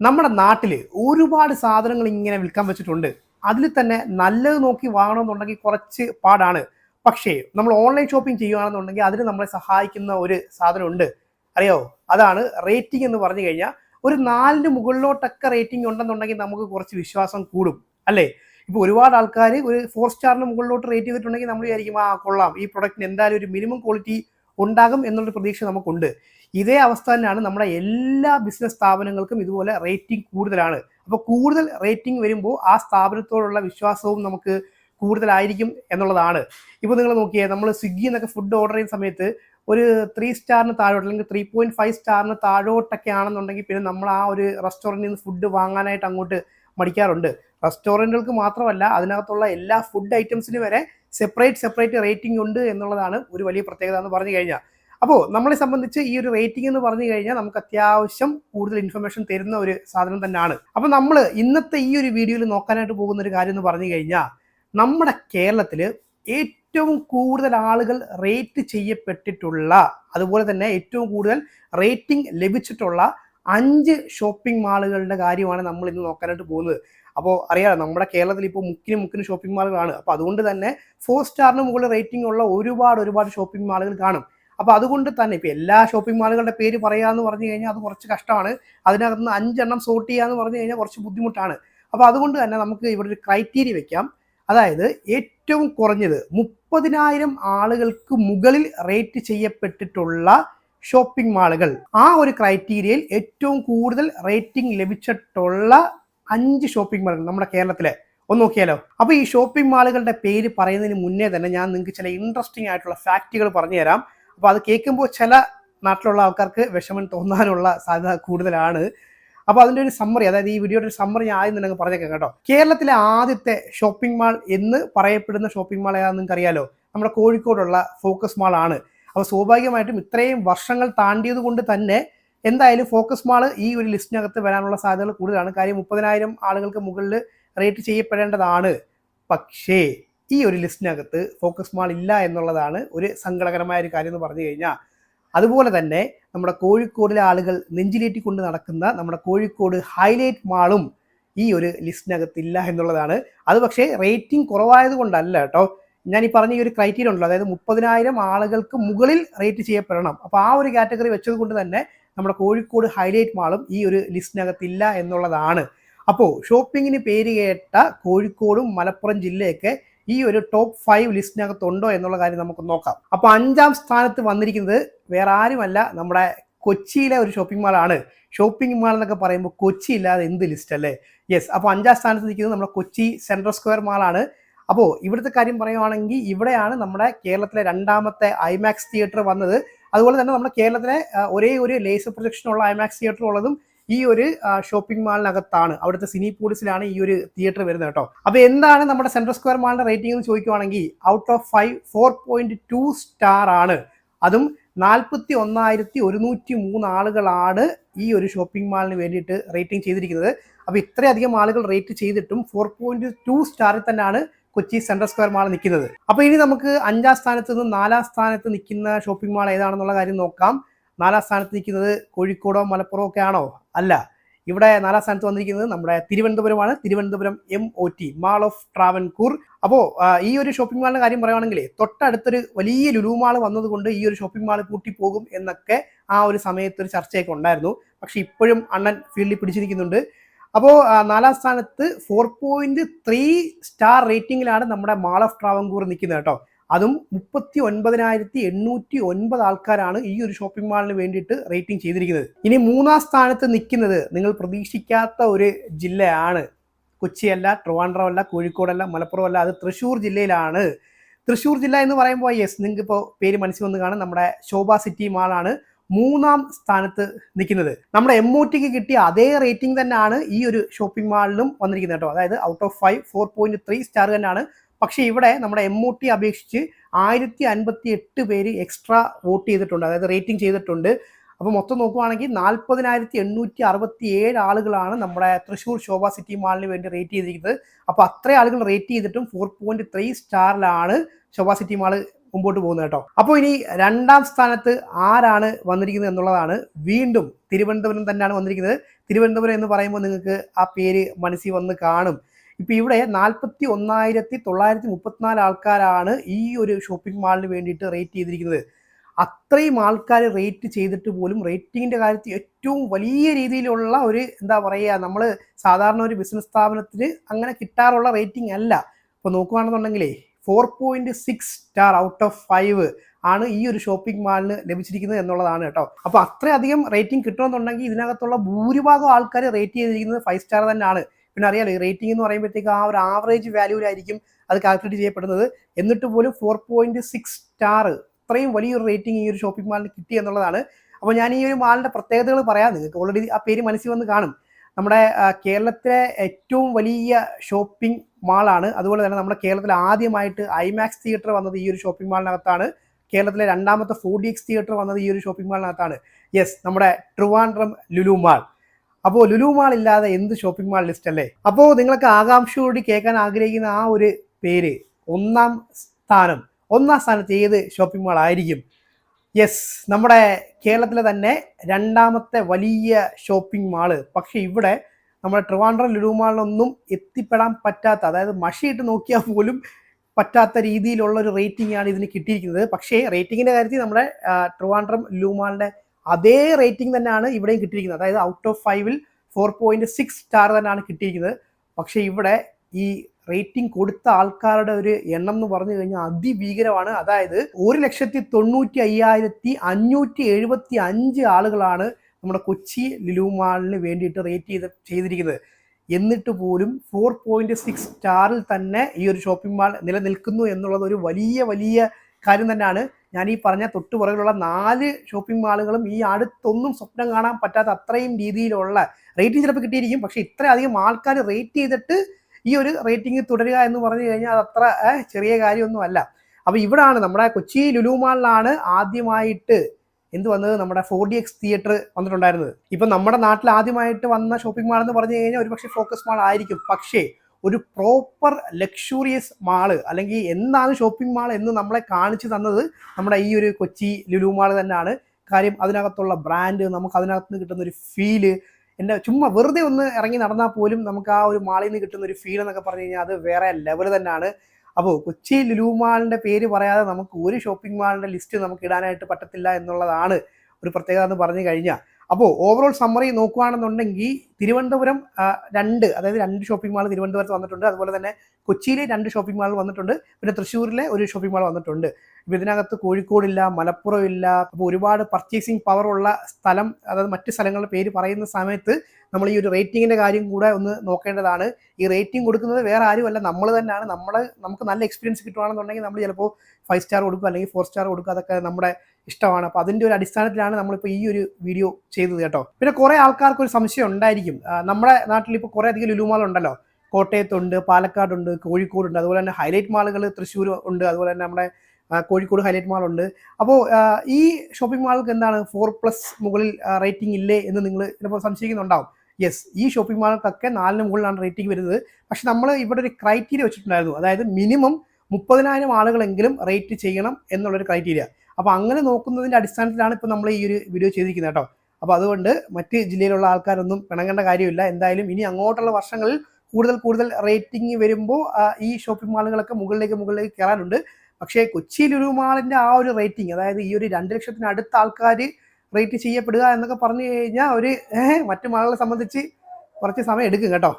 നമ്മുടെ നാട്ടിൽ ഒരുപാട് സാധനങ്ങൾ ഇങ്ങനെ വിൽക്കാൻ വെച്ചിട്ടുണ്ട്. അതിൽ തന്നെ നല്ലത് നോക്കി വാങ്ങണമെന്നുണ്ടെങ്കിൽ കുറച്ച് പാടാണ്. പക്ഷേ നമ്മൾ ഓൺലൈൻ ഷോപ്പിംഗ് ചെയ്യുകയാണെന്നുണ്ടെങ്കിൽ അതിന് നമ്മളെ സഹായിക്കുന്ന ഒരു സാധനമുണ്ട്. അറിയോ അതാണ് റേറ്റിംഗ് എന്ന് പറഞ്ഞു കഴിഞ്ഞാൽ ഒരു നാലിന് മുകളിലോട്ടൊക്കെ റേറ്റിംഗ് ഉണ്ടെന്നുണ്ടെങ്കിൽ നമുക്ക് കുറച്ച് വിശ്വാസം കൂടും. അല്ലേ? ഇപ്പോൾ ഒരുപാട് ആൾക്കാർ ഒരു ഫോർ സ്റ്റാറിന് മുകളിലോട്ട് റേറ്റ് ചെയ്തിട്ടുണ്ടെങ്കിൽ നമ്മൾ വിചാരിക്കും ആ കൊള്ളാം. ഈ പ്രൊഡക്റ്റിന് എന്തായാലും ഒരു മിനിമം ക്വാളിറ്റി ഉണ്ടാകും എന്നുള്ള പ്രതീക്ഷ നമുക്കുണ്ട്. ഇതേ അവസ്ഥ തന്നെയാണ് നമ്മുടെ എല്ലാ ബിസിനസ് സ്ഥാപനങ്ങൾക്കും ഇതുപോലെ റേറ്റിംഗ് കൂടുതലാണ്. അപ്പോൾ കൂടുതൽ റേറ്റിംഗ് വരുമ്പോൾ ആ സ്ഥാപനത്തോടുള്ള വിശ്വാസവും നമുക്ക് കൂടുതലായിരിക്കും എന്നുള്ളതാണ്. ഇപ്പോൾ നിങ്ങൾ നോക്കിയേ നമ്മൾ സ്വിഗ്ഗി എന്നൊക്കെ ഫുഡ് ഓർഡർ ചെയ്യുന്ന സമയത്ത് ഒരു ത്രീ സ്റ്റാറിന് താഴോട്ട് അല്ലെങ്കിൽ ത്രീ പോയിന്റ് ഫൈവ് സ്റ്റാറിന് താഴോട്ടൊക്കെ ആണെന്നുണ്ടെങ്കിൽ പിന്നെ നമ്മൾ ആ ഒരു റെസ്റ്റോറന്റിൽ നിന്ന് ഫുഡ് വാങ്ങാനായിട്ട് അങ്ങോട്ട് മടിക്കാറുണ്ട്. റെസ്റ്റോറന്റുകൾക്ക് മാത്രമല്ല അതിനകത്തുള്ള എല്ലാ ഫുഡ് ഐറ്റംസിന് വരെ സെപ്പറേറ്റ് സെപ്പറേറ്റ് റേറ്റിംഗ് ഉണ്ട് എന്നുള്ളതാണ് ഒരു വലിയ പ്രത്യേകത എന്ന് പറഞ്ഞു കഴിഞ്ഞാൽ. അപ്പോൾ നമ്മളെ സംബന്ധിച്ച് ഈ ഒരു റേറ്റിംഗ് എന്ന് പറഞ്ഞു കഴിഞ്ഞാൽ നമുക്ക് അത്യാവശ്യം കൂടുതൽ ഇൻഫർമേഷൻ തരുന്ന ഒരു സാധനം തന്നെയാണ്. അപ്പോൾ നമ്മൾ ഇന്നത്തെ ഈ ഒരു വീഡിയോയിൽ നോക്കാനായിട്ട് പോകുന്ന ഒരു കാര്യം എന്ന് പറഞ്ഞു കഴിഞ്ഞാൽ നമ്മുടെ കേരളത്തിൽ ഏറ്റവും കൂടുതൽ ആളുകൾ റേറ്റ് ചെയ്യപ്പെട്ടിട്ടുള്ള അതുപോലെ തന്നെ ഏറ്റവും കൂടുതൽ റേറ്റിംഗ് ലഭിച്ചിട്ടുള്ള അഞ്ച് ഷോപ്പിംഗ് മാളുകളുടെ കാര്യമാണ് നമ്മൾ ഇന്ന് നോക്കാനായിട്ട് പോകുന്നത്. അപ്പോൾ അറിയാലോ നമ്മുടെ കേരളത്തിൽ ഇപ്പോൾ മുക്കിന് മുക്കിന് ഷോപ്പിംഗ് മാളുകളാണ് അപ്പോൾ അതുകൊണ്ട് തന്നെ ഫോർ സ്റ്റാറിന് മുകളിൽ റേറ്റിംഗ് ഉള്ള ഒരുപാട് ഒരുപാട് ഷോപ്പിംഗ് മാളുകൾ കാണും. അപ്പോൾ അതുകൊണ്ട് തന്നെ ഇപ്പോൾ എല്ലാ ഷോപ്പിംഗ് മാളുകളുടെ പേര് പറയാമെന്ന് പറഞ്ഞു കഴിഞ്ഞാൽ അത് കുറച്ച് കഷ്ടമാണ്. അതിനകത്ത് നിന്ന് അഞ്ചെണ്ണം സോർട്ട് ചെയ്യാന്ന് പറഞ്ഞു കഴിഞ്ഞാൽ കുറച്ച് ബുദ്ധിമുട്ടാണ്. അപ്പോൾ അതുകൊണ്ട് തന്നെ നമുക്ക് ഇവിടെ ഒരു ക്രൈറ്റീരിയ വെക്കാം. അതായത് ഏറ്റവും കുറഞ്ഞത് മുപ്പതിനായിരം ആളുകൾക്ക് മുകളിൽ റേറ്റ് ചെയ്യപ്പെട്ടിട്ടുള്ള ഷോപ്പിംഗ് മാളുകൾ ആ ഒരു ക്രൈറ്റീരിയയിൽ ഏറ്റവും കൂടുതൽ റേറ്റിംഗ് ലഭിച്ചിട്ടുള്ള അഞ്ച് ഷോപ്പിംഗ് മാളുകൾ നമ്മുടെ കേരളത്തിലെ. ഒന്ന് നോക്കിയാലോ? അപ്പോൾ ഈ ഷോപ്പിംഗ് മാളുകളുടെ പേര് പറയുന്നതിന് മുന്നേ തന്നെ ഞാൻ നിങ്ങൾക്ക് ചില ഇൻട്രസ്റ്റിംഗ് ആയിട്ടുള്ള ഫാക്റ്റുകൾ പറഞ്ഞു തരാം. അപ്പോൾ അത് കേൾക്കുമ്പോൾ ചില നാട്ടിലുള്ള ആൾക്കാർക്ക് വിഷമം തോന്നാനുള്ള സാധ്യത കൂടുതലാണ്. അപ്പോൾ അതിന്റെ ഒരു സമ്മറി അതായത് ഈ വീഡിയോയുടെ ഒരു സമ്മറി ഞാൻ ആദ്യം അങ്ങ് പറഞ്ഞേക്കാം കേട്ടോ. കേരളത്തിലെ ആദ്യത്തെ ഷോപ്പിംഗ് മാൾ എന്ന് പറയപ്പെടുന്ന ഷോപ്പിംഗ് മാൾ ഏതാണെന്ന് നിങ്ങൾക്ക് അറിയാലോ? നമ്മുടെ കോഴിക്കോടുള്ള ഫോക്കസ് മാൾ ആണ്. അപ്പോൾ സ്വാഭാവികമായിട്ടും ഇത്രയും വർഷങ്ങൾ താണ്ടിയത് കൊണ്ട് തന്നെ എന്തായാലും ഫോക്കസ് മാൾ ഈ ഒരു ലിസ്റ്റിനകത്ത് വരാനുള്ള സാധ്യതകൾ കൂടുതലാണ്. കാര്യം മുപ്പതിനായിരം ആളുകൾക്ക് മുകളിൽ റേറ്റ് ചെയ്യപ്പെടേണ്ടതാണ്. പക്ഷേ ഈ ഒരു ലിസ്റ്റിനകത്ത് ഫോക്കസ് മാൾ ഇല്ല എന്നുള്ളതാണ് ഒരു സങ്കടകരമായ ഒരു കാര്യം എന്ന് പറഞ്ഞു കഴിഞ്ഞാൽ അതുപോലെ തന്നെ നമ്മുടെ കോഴിക്കോടിലെ ആളുകൾ നെഞ്ചിലേറ്റി കൊണ്ട് നടക്കുന്ന നമ്മുടെ കോഴിക്കോട് ഹൈലൈറ്റ് മാളും ഈ ഒരു ലിസ്റ്റിനകത്ത് ഇല്ല എന്നുള്ളതാണ്. അത് പക്ഷേ റേറ്റിംഗ് കുറവായത് കൊണ്ടല്ല കേട്ടോ. ഞാൻ ഈ പറഞ്ഞ ഈ ഒരു ക്രൈറ്റീരിയ ഉണ്ടല്ലോ. അതായത് മുപ്പതിനായിരം ആളുകൾക്ക് മുകളിൽ റേറ്റ് ചെയ്യപ്പെടണം. അപ്പോൾ ആ ഒരു കാറ്റഗറി വെച്ചത് കൊണ്ട് തന്നെ നമ്മുടെ കോഴിക്കോട് ഹൈലൈറ്റ് മാളും ഈ ഒരു ലിസ്റ്റിനകത്തില്ല എന്നുള്ളതാണ്. അപ്പോൾ ഷോപ്പിങ്ങിന് പേര് കേട്ട കോഴിക്കോടും മലപ്പുറം ജില്ലയൊക്കെ ഈ ഒരു ടോപ്പ് ഫൈവ് ലിസ്റ്റിനകത്തുണ്ടോ എന്നുള്ള കാര്യം നമുക്ക് നോക്കാം. അപ്പോൾ അഞ്ചാം സ്ഥാനത്ത് വന്നിരിക്കുന്നത് വേറെ ആരുമല്ല നമ്മുടെ കൊച്ചിയിലെ ഒരു ഷോപ്പിംഗ് മാളാണ് ഷോപ്പിംഗ് മാൾ എന്നൊക്കെ പറയുമ്പോൾ കൊച്ചി ഇല്ലാതെ എന്ത് ലിസ്റ്റ് അല്ലേ? യെസ് അപ്പോൾ അഞ്ചാം സ്ഥാനത്ത് നിൽക്കുന്നത് നമ്മുടെ കൊച്ചി സെൻട്രൽ സ്ക്വയർ മാളാണ് അപ്പോൾ ഇവിടുത്തെ കാര്യം പറയുവാണെങ്കിൽ ഇവിടെയാണ് നമ്മുടെ കേരളത്തിലെ രണ്ടാമത്തെ ഐമാക്സ് തിയേറ്റർ വന്നത്. അതുപോലെ തന്നെ നമ്മുടെ കേരളത്തിലെ ഒരേ ഒരു ലേസർ പ്രൊജക്ഷൻ ഉള്ള ഐമാക്സ് തിയേറ്റർ ഉള്ളതും ഈ ഒരു ഷോപ്പിംഗ് മാളിനകത്താണ് അവിടുത്തെ സിനി പോളിസിലാണ് ഈ ഒരു തിയേറ്റർ വരുന്നത് കേട്ടോ. അപ്പോൾ എന്താണ് നമ്മുടെ സെൻട്രൽ സ്ക്വയർ മാളിന്റെ റേറ്റിംഗ് എന്ന് ചോദിക്കുവാണെങ്കിൽ out of five four point two star ആണ്. അതും നാൽപ്പത്തി ഒന്നായിരത്തി ഒരുന്നൂറ്റി മൂന്ന് ആളുകളാണ് ഈ ഒരു ഷോപ്പിംഗ് മാളിന് വേണ്ടിയിട്ട് റേറ്റിംഗ് ചെയ്തിരിക്കുന്നത്. അപ്പോൾ ഇത്രയധികം ആളുകൾ റേറ്റ് ചെയ്തിട്ടും ഫോർ പോയിന്റ് ടു സ്റ്റാറിൽ തന്നെയാണ് കൊച്ചി സെൻട്രൽ സ്ക്വയർ മാൾ നിൽക്കുന്നത്. അപ്പോൾ ഇനി നമുക്ക് അഞ്ചാം സ്ഥാനത്ത് നിന്ന് നാലാം സ്ഥാനത്ത് നിൽക്കുന്ന ഷോപ്പിംഗ് മാൾ ഏതാണെന്നുള്ള കാര്യം നോക്കാം. നാലാം സ്ഥാനത്ത് നിൽക്കുന്നത് കോഴിക്കോടോ മലപ്പുറമോ ഒക്കെ ആണോ? അല്ല. ഇവിടെ നാലാം സ്ഥാനത്ത് വന്നിരിക്കുന്നത് നമ്മുടെ തിരുവനന്തപുരമാണ്. Thiruvananthapuram M O T mall of Travancore അപ്പോൾ ഈ ഒരു ഷോപ്പിംഗ് മാളിന്റെ കാര്യം പറയുകയാണെങ്കിൽ തൊട്ടടുത്തൊരു വലിയ ലുലു മാൾ വന്നതുകൊണ്ട് ഈ ഒരു ഷോപ്പിംഗ് മാൾ പൂട്ടിപ്പോകും എന്നൊക്കെ ആ ഒരു സമയത്ത് ഒരു ചർച്ചയൊക്കെ ഉണ്ടായിരുന്നു. പക്ഷെ ഇപ്പോഴും അണ്ണൻ ഫീൽഡിൽ പിടിച്ചിരിക്കുന്നുണ്ട്. അപ്പോൾ നാലാം സ്ഥാനത്ത് ഫോർ പോയിന്റ് ത്രീ സ്റ്റാർ റേറ്റിംഗിലാണ് നമ്മുടെ മാൾ ഓഫ് ട്രാവൻകൂർ നിൽക്കുന്നത് കേട്ടോ. അതും മുപ്പത്തി ഒൻപതിനായിരത്തി എണ്ണൂറ്റി ഒൻപത് ആൾക്കാരാണ് ഈ ഒരു ഷോപ്പിംഗ് മാളിന് വേണ്ടിയിട്ട് റേറ്റിംഗ് ചെയ്തിരിക്കുന്നത്. ഇനി മൂന്നാം സ്ഥാനത്ത് നിൽക്കുന്നത് നിങ്ങൾ പ്രതീക്ഷിക്കാത്ത ഒരു ജില്ലയാണ്. കൊച്ചിയല്ല ട്രിവാൻഡ്രമല്ല കോഴിക്കോടല്ല മലപ്പുറമല്ല അത് തൃശ്ശൂർ ജില്ലയിലാണ്. തൃശ്ശൂർ ജില്ല എന്ന് പറയുമ്പോൾ യെസ് നിങ്ങൾക്ക് ഇപ്പോൾ പേര് മനസ്സിൽ വന്ന് കാണും. നമ്മുടെ ശോഭ സിറ്റി മാളാണ്. മൂന്നാം സ്ഥാനത്ത് നിൽക്കുന്നത്. നമ്മുടെ എം ഒ ടിക്ക് കിട്ടിയ അതേ റേറ്റിംഗ് തന്നെയാണ് ഈ ഒരു ഷോപ്പിംഗ് മാളിലും വന്നിരിക്കുന്നത് കേട്ടോ. അതായത് out of five four point three star തന്നെയാണ്. പക്ഷേ ഇവിടെ നമ്മുടെ എം ഒ ടി അപേക്ഷിച്ച് ആയിരത്തി അൻപത്തി എട്ട് പേര് എക്സ്ട്രാ വോട്ട് ചെയ്തിട്ടുണ്ട്. അതായത് റേറ്റിംഗ് ചെയ്തിട്ടുണ്ട്. അപ്പോൾ മൊത്തം നോക്കുവാണെങ്കിൽ നാൽപ്പതിനായിരത്തി എണ്ണൂറ്റി അറുപത്തി ഏഴ് ആളുകളാണ് നമ്മുടെ തൃശ്ശൂർ ശോഭ സിറ്റി മാളിന് വേണ്ടി റേറ്റ് ചെയ്തിരിക്കുന്നത്. അപ്പോൾ അത്ര ആളുകൾ റേറ്റ് ചെയ്തിട്ടും ഫോർ പോയിന്റ് ത്രീ സ്റ്റാറിലാണ് ശോഭ സിറ്റി മാൾ മുമ്പോട്ട് പോകുന്നത് കേട്ടോ. അപ്പോൾ ഇനി രണ്ടാം സ്ഥാനത്ത് ആരാണ് വന്നിരിക്കുന്നത് എന്നുള്ളതാണ് വീണ്ടും തിരുവനന്തപുരം തന്നെയാണ് വന്നിരിക്കുന്നത്. തിരുവനന്തപുരം എന്ന് പറയുമ്പോൾ നിങ്ങൾക്ക് ആ പേര് മനസ്സിൽ വന്ന് കാണും. ഇപ്പൊ ഇവിടെ നാൽപ്പത്തി ഒന്നായിരത്തി തൊള്ളായിരത്തി മുപ്പത്തിനാല് ആൾക്കാരാണ് ഈ ഒരു ഷോപ്പിംഗ് മാളിന് വേണ്ടിയിട്ട് റേറ്റ് ചെയ്തിരിക്കുന്നത്. അത്രയും ആൾക്കാർ റേറ്റ് ചെയ്തിട്ട് പോലും റേറ്റിങ്ങിന്റെ കാര്യത്തിൽ ഏറ്റവും വലിയ രീതിയിലുള്ള ഒരു എന്താ പറയുക നമ്മൾ സാധാരണ ഒരു ബിസിനസ് സ്ഥാപനത്തിന് അങ്ങനെ കിട്ടാറുള്ള റേറ്റിംഗ് അല്ല. ഇപ്പോൾ നോക്കുകയാണെന്നുണ്ടെങ്കിലേ four point six star out of five ആണ് ഈ ഒരു ഷോപ്പിംഗ് മാളിന് ലഭിച്ചിരിക്കുന്നത് എന്നുള്ളതാണ് കേട്ടോ. അപ്പോൾ അത്രയധികം റേറ്റിംഗ് കിട്ടണമെന്നുണ്ടെങ്കിൽ ഇതിനകത്തുള്ള ഭൂരിഭാഗം ആൾക്കാർ റേറ്റ് ചെയ്തിരിക്കുന്നത് ഫൈവ് സ്റ്റാർ തന്നെയാണ്. പിന്നെ അറിയാലോ ഈ റേറ്റിംഗ് എന്ന് പറയുമ്പോഴത്തേക്ക് ആ ഒരു ആവറേജ് വാല്യൂലായിരിക്കും അത് കാൽക്കുലേറ്റ് ചെയ്യപ്പെടുന്നത്. എന്നിട്ട് പോലും ഫോർ പോയിന്റ് സിക്സ് സ്റ്റാർ അത്രയും വലിയൊരു റേറ്റിംഗ് ഈ ഒരു ഷോപ്പിംഗ് മാളിന് കിട്ടി എന്നുള്ളതാണ്. അപ്പോൾ ഞാൻ ഈ ഒരു മാളിന്റെ പ്രത്യേകതകൾ പറയാം. നിങ്ങൾക്ക് ഓൾറെഡി ആ പേര് മനസ്സിൽ വന്ന് കാണും. നമ്മുടെ കേരളത്തിലെ ഏറ്റവും വലിയ ഷോപ്പിംഗ് മാളാണ് അതുപോലെ തന്നെ നമ്മുടെ കേരളത്തിൽ ആദ്യമായിട്ട് ഐമാക്സ് തിയേറ്റർ വന്നത് ഈ ഒരു ഷോപ്പിംഗ് മാളിനകത്താണ് കേരളത്തിലെ രണ്ടാമത്തെ ഫോർ ഡി എക്സ് തിയേറ്റർ വന്നത് ഈ ഒരു ഷോപ്പിംഗ് മാളിനകത്താണ് യെസ് നമ്മുടെ ട്രിവാൻഡ്രം ലുലു മാൾ അപ്പോൾ ലുലു മാൾ ഇല്ലാതെ എന്ത് ഷോപ്പിംഗ് മാൾ ലിസ്റ്റ് അല്ലേ? അപ്പോൾ നിങ്ങൾക്ക് ആകാംക്ഷയോട് കേൾക്കാൻ ആഗ്രഹിക്കുന്ന ആ ഒരു പേര് ഒന്നാം സ്ഥാനം. ഒന്നാം സ്ഥാനത്ത് ഏത് ഷോപ്പിംഗ് മാൾ ആയിരിക്കും? യെസ് നമ്മുടെ കേരളത്തിലെ തന്നെ രണ്ടാമത്തെ വലിയ ഷോപ്പിംഗ് മാൾ പക്ഷെ ഇവിടെ നമ്മുടെ ട്രിവാൻഡ്രം ലുലുമാളിലൊന്നും എത്തിപ്പെടാൻ പറ്റാത്ത അതായത് മഷിയിട്ട് നോക്കിയാൽ പോലും പറ്റാത്ത രീതിയിലുള്ള ഒരു റേറ്റിംഗ് ആണ് ഇതിന് കിട്ടിയിരിക്കുന്നത്. പക്ഷേ റേറ്റിങ്ങിന്റെ കാര്യത്തിൽ നമ്മുടെ ട്രിവാൻഡ്രം ലുലു മാളിന്റെ അതേ റേറ്റിംഗ് തന്നെയാണ് ഇവിടെയും കിട്ടിയിരിക്കുന്നത്. അതായത് ഔട്ട് ഓഫ് ഫൈവിൽ ഫോർ പോയിന്റ് സിക്സ് സ്റ്റാർ തന്നെയാണ് കിട്ടിയിരിക്കുന്നത്. പക്ഷേ ഇവിടെ ഈ റേറ്റിംഗ് കൊടുത്ത ആൾക്കാരുടെ ഒരു എണ്ണം എന്ന് പറഞ്ഞു കഴിഞ്ഞാൽ അതിഭീകരമാണ്. അതായത് ഒരു ലക്ഷത്തി തൊണ്ണൂറ്റി അയ്യായിരത്തി അഞ്ഞൂറ്റി എഴുപത്തി അഞ്ച് ആളുകളാണ് നമ്മുടെ കൊച്ചി ലുലു മാളിന് വേണ്ടിയിട്ട് റേറ്റ് ചെയ്ത് ചെയ്തിരിക്കുന്നത്. എന്നിട്ട് പോലും ഫോർ പോയിന്റ് സിക്സ് സ്റ്റാറിൽ തന്നെ ഈ ഒരു ഷോപ്പിംഗ് മാൾ നിലനിൽക്കുന്നു എന്നുള്ളത് ഒരു വലിയ വലിയ കാര്യം തന്നെയാണ്. ഞാൻ ഈ പറഞ്ഞ തൊട്ടു പുറകിലുള്ള നാല് ഷോപ്പിംഗ് മാളുകളും ഈ അടുത്തൊന്നും സ്വപ്നം കാണാൻ പറ്റാത്ത അത്രയും രീതിയിലുള്ള റേറ്റിംഗ് ചിലപ്പോൾ കിട്ടിയിരിക്കും. പക്ഷെ ഇത്രയധികം ആൾക്കാർ റേറ്റ് ചെയ്തിട്ട് ഈ ഒരു റേറ്റിംഗ് തുടരുക എന്ന് പറഞ്ഞു കഴിഞ്ഞാൽ അത് അത്ര ചെറിയ കാര്യമൊന്നും അല്ല അപ്പോൾ ഇവിടാണ് നമ്മുടെ കൊച്ചി ലുലു മാളിലാണ് ആദ്യമായിട്ട് എന്ത് വന്നത്? നമ്മുടെ ഫോർ ഡി എക്സ് തിയേറ്റർ വന്നിട്ടുണ്ടായിരുന്നത്. ഇപ്പം നമ്മുടെ നാട്ടിൽ ആദ്യമായിട്ട് വന്ന ഷോപ്പിംഗ് മാൾ എന്ന് പറഞ്ഞു കഴിഞ്ഞാൽ ഒരുപക്ഷെ ഫോക്കസ് മാൾ ആയിരിക്കും. പക്ഷേ ഒരു പ്രോപ്പർ ലക്ഷൂറിയസ് മാൾ അല്ലെങ്കിൽ എന്താണ് ഷോപ്പിംഗ് മാൾ എന്ന് നമ്മളെ കാണിച്ചു തന്നത് നമ്മുടെ ഈ ഒരു കൊച്ചി ലുലു മാൾ തന്നെയാണ്. കാര്യം അതിനകത്തുള്ള ബ്രാൻഡ് നമുക്ക് അതിനകത്ത് നിന്ന് കിട്ടുന്ന ഒരു ഫീൽ എന്റെ ചുമ്മാ വെറുതെ ഒന്ന് ഇറങ്ങി നടന്നാൽ പോലും നമുക്ക് ആ ഒരു മാളിൽ നിന്ന് കിട്ടുന്ന ഒരു ഫീൽ എന്നൊക്കെ പറഞ്ഞു കഴിഞ്ഞാൽ അത് വേറെ ലെവൽ തന്നെയാണ്. അപ്പോൾ കൊച്ചി ലുലു മാളിന്റെ പേര് പറയാതെ നമുക്ക് ഒരു ഷോപ്പിംഗ് മാളിന്റെ ലിസ്റ്റ് നമുക്ക് ഇടാനായിട്ട് പറ്റത്തില്ല എന്നുള്ളതാണ് ഒരു പ്രത്യേകത എന്ന് പറഞ്ഞു കഴിഞ്ഞാൽ. അപ്പോൾ ഓവറോൾ സമ്മറി നോക്കുകയാണെന്നുണ്ടെങ്കിൽ തിരുവനന്തപുരം രണ്ട് അതായത് രണ്ട് ഷോപ്പിംഗ് മാൾ തിരുവനന്തപുരത്ത് വന്നിട്ടുണ്ട്. അതുപോലെ തന്നെ കൊച്ചിയിലെ രണ്ട് ഷോപ്പിംഗ് മാൾ വന്നിട്ടുണ്ട്. പിന്നെ തൃശ്ശൂരിലെ ഒരു ഷോപ്പിംഗ് മാൾ വന്നിട്ടുണ്ട്. ഇപ്പം ഇതിനകത്ത് കോഴിക്കോടില്ല മലപ്പുറം ഇല്ല അപ്പോൾ ഒരുപാട് പർച്ചേസിങ് പവറുള്ള സ്ഥലം അതായത് മറ്റ് സ്ഥലങ്ങളുടെ പേര് പറയുന്ന സമയത്ത് നമ്മൾ ഈ ഒരു റേറ്റിങ്ങിന്റെ കാര്യം കൂടെ ഒന്ന് നോക്കേണ്ടതാണ്. ഈ റേറ്റിംഗ് കൊടുക്കുന്നത് വേറെ ആരുമല്ല നമ്മൾ തന്നെയാണ്. നമ്മൾ നമുക്ക് നല്ല എക്സ്പീരിയൻസ് കിട്ടുകയാണെന്നുണ്ടെങ്കിൽ നമ്മൾ ചിലപ്പോൾ ഫൈവ് സ്റ്റാർ കൊടുക്കുക അല്ലെങ്കിൽ ഫോർ സ്റ്റാർ കൊടുക്കുക അതൊക്കെ നമ്മുടെ ഇഷ്ടമാണ്. അപ്പോൾ അതിന്റെ ഒരു അടിസ്ഥാനത്തിലാണ് നമ്മളിപ്പോൾ ഈ ഒരു വീഡിയോ ചെയ്തത് കേട്ടോ. പിന്നെ കുറേ ആൾക്കാർക്ക് ഒരു സംശയം ഉണ്ടായിരിക്കും. നമ്മുടെ നാട്ടിൽ ഇപ്പോൾ കുറേ അധികം ലുലുമാൾ ഉണ്ടല്ലോ. കോട്ടയത്തുണ്ട് പാലക്കാടുണ്ട് കോഴിക്കോടുണ്ട് അതുപോലെ തന്നെ ഹൈലൈറ്റ് മാളുകൾ തൃശ്ശൂർ ഉണ്ട് അതുപോലെ തന്നെ നമ്മുടെ കോഴിക്കോട് ഹൈലൈറ്റ് മാൾ ഉണ്ട്. അപ്പോൾ ഈ ഷോപ്പിംഗ് മാളുകൾക്ക് എന്താണ് ഫോർ പ്ലസ് മുകളിൽ റേറ്റിംഗ് ഇല്ലേ എന്ന് നിങ്ങൾ ചിലപ്പോൾ സംശയിക്കുന്നുണ്ടാവും. യെസ് ഈ ഷോപ്പിംഗ് മാളുകൾക്കൊക്കെ നാലിന് മുകളിലാണ് റേറ്റിംഗ് വരുന്നത്. പക്ഷെ നമ്മൾ ഇവിടെ ഒരു ക്രൈറ്റീരിയ വെച്ചിട്ടുണ്ടായിരുന്നു. അതായത് മിനിമം മുപ്പതിനായിരം ആളുകളെങ്കിലും റേറ്റ് ചെയ്യണം എന്നുള്ളൊരു ക്രൈറ്റീരിയ അപ്പോൾ അങ്ങനെ നോക്കുന്നതിന്റെ അടിസ്ഥാനത്തിലാണ് ഇപ്പോൾ നമ്മൾ ഈ ഒരു വീഡിയോ ചെയ്തിരിക്കുന്നത് കേട്ടോ. അപ്പോൾ അതുകൊണ്ട് മറ്റ് ജില്ലയിലുള്ള ആൾക്കാരൊന്നും പിണങ്ങേണ്ട കാര്യമില്ല. എന്തായാലും ഇനി അങ്ങോട്ടുള്ള വർഷങ്ങളിൽ കൂടുതൽ കൂടുതൽ റേറ്റിംഗ് വരുമ്പോൾ ഈ ഷോപ്പിംഗ് മാളുകളൊക്കെ മുകളിലേക്ക് മുകളിലേക്ക് കയറാനുണ്ട്. പക്ഷേ കൊച്ചി ലുലു മാളിന്റെ ആ ഒരു റേറ്റിംഗ് അതായത് ഈ ഒരു രണ്ട് ലക്ഷത്തിന് അടുത്ത ആൾക്കാർ റേറ്റ് ചെയ്യപ്പെടുക എന്നൊക്കെ പറഞ്ഞു കഴിഞ്ഞാൽ ഒരു മറ്റു മാളുകളെ സംബന്ധിച്ച് കുറച്ച് സമയം എടുക്കും കേട്ടോ.